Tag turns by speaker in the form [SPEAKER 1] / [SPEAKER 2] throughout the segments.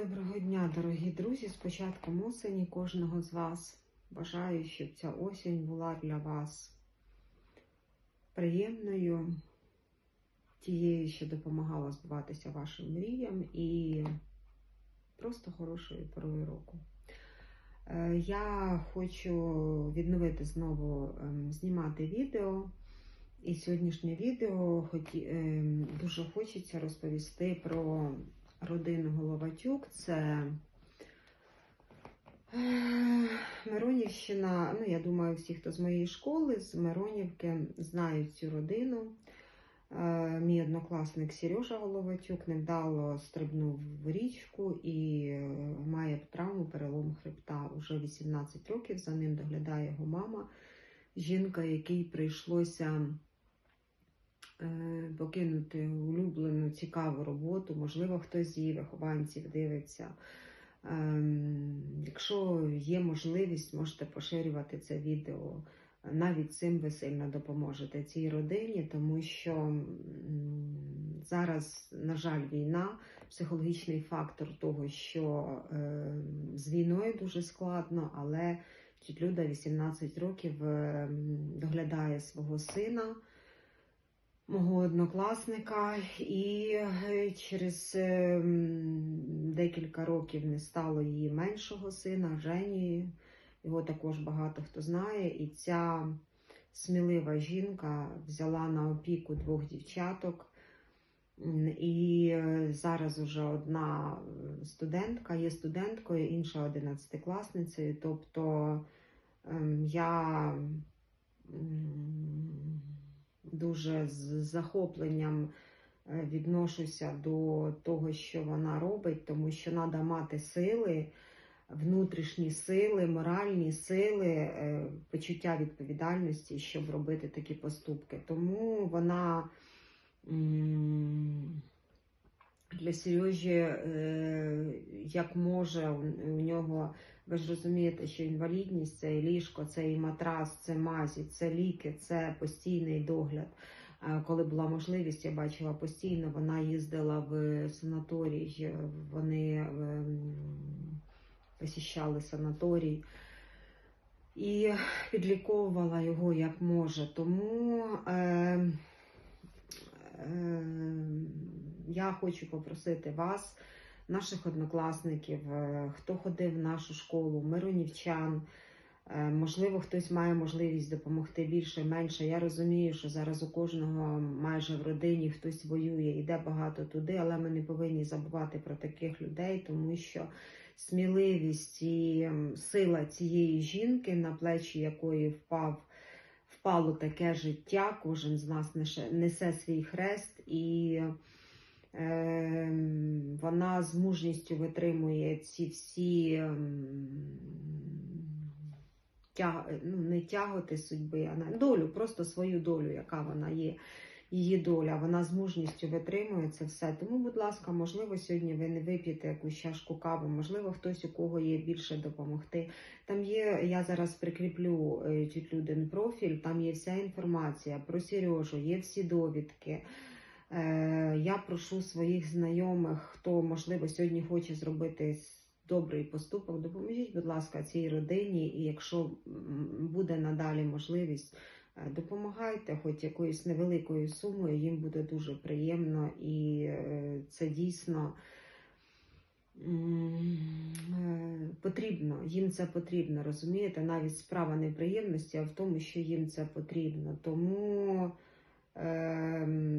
[SPEAKER 1] Доброго дня, дорогі друзі! З початком осені кожного з вас. Бажаю, щоб ця осінь була для вас приємною, тією, що допомагала збуватися вашим мріям і просто хорошою порою року. Е, Я хочу відновити знову ем, знімати відео. І сьогоднішнє відео ем, дуже хочеться розповісти про родину Головатюк. Це е, Миронівщина. Ну, я думаю, всі, хто з моєї школи, з Миронівки, знають цю родину. Е, Мій однокласник Сережа Головатюк невдало стрибнув в річку і е, має травму перелом хребта. Уже 18 років за ним доглядає його мама, жінка, якій прийшлося покинути улюблену цікаву роботу. Можливо, хтось з її вихованців дивиться. Ем, Якщо є можливість, можете поширювати це відео. Навіть цим ви сильно допоможете цій родині, тому що зараз, на жаль, війна, психологічний фактор того, що е, з війною дуже складно, але Люда 18 років е, доглядає свого сина, мого однокласника, і е, через е, декілька років не стало її меншого сина Жені. Його також багато хто знає, і ця смілива жінка взяла на опіку двох дівчаток. І е, зараз уже одна студентка є студенткою, інша одинадцятикласницею. Тобто ем, я дуже з захопленням е, відношуся до того, що вона робить, тому що треба мати сили внутрішні сили, моральні сили, е, почуття відповідальності, щоб робити такі поступки. Тому вона для Сережі е, як може, у нього, ви ж розумієте, що інвалідність це і ліжко, це і матрас, це мазі, це ліки, це постійний догляд. Коли була можливість, я бачила постійно, вона їздила в санаторій, вони ем, посіщали санаторій і підліковувала його як може. Тому е, я хочу попросити вас, наших однокласників, е, хто ходив в нашу школу, миронівчан. е, Можливо, хтось має можливість допомогти більше, менше. Я розумію, що зараз у кожного майже в родині хтось воює, йде багато туди, але ми не повинні забувати про таких людей, тому що сміливість і сила цієї жінки, на плечі якої впав, впало таке життя, кожен з нас несе, свій хрест, і вона з мужністю витримує ці всі ем, ну, не тяготи судьби, а на- долю, просто свою долю, яка вона є її доля, вона з мужністю витримує це все. Тому, будь ласка, можливо, сьогодні ви не вип'єте якусь чашку кави, можливо, хтось, у кого є більше допомогти. Там є, я зараз прикріплю е, чуть людин профіль, там є вся інформація про Сережу, є всі довідки. Е, Я прошу своїх знайомих, хто, можливо, сьогодні хоче зробити добрий поступок, допоможіть, будь ласка, цій родині, і якщо буде надалі можливість, Е, Допомагайте хоч якоюсь невеликою сумою, їм буде дуже приємно і е, це дійсно потрібно, їм це потрібно, розумієте? Навіть справа не в приємності, а в тому, що їм це потрібно. Тому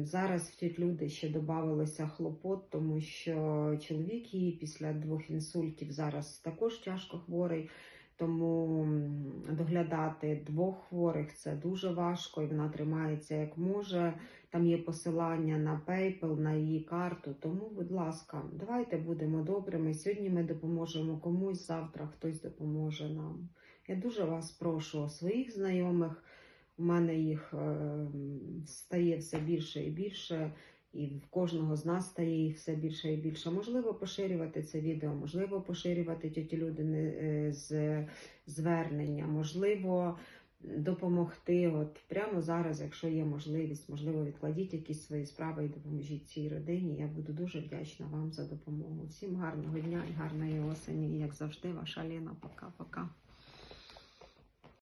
[SPEAKER 1] зараз в люди ще додавалося хлопот, тому що чоловік її після двох інсультів зараз також тяжко хворий. Тому доглядати двох хворих це дуже важко, і вона тримається як може. Там є посилання на PayPal, на її карту. Тому, будь ласка, давайте будемо добрими. Сьогодні ми допоможемо комусь, завтра хтось допоможе нам. Я дуже вас прошу своїх знайомих. У мене їх е, стає все більше і більше. І в кожного з нас стає їх все більше і більше. Можливо, поширювати це відео, можливо, поширювати тіті люди з звернення, можливо, допомогти. От прямо зараз, якщо є можливість, можливо, відкладіть якісь свої справи і допоможіть цій родині. Я буду дуже вдячна вам за допомогу. Всім гарного дня і гарної осені. І, як завжди, ваша Ліна. Пока-пока.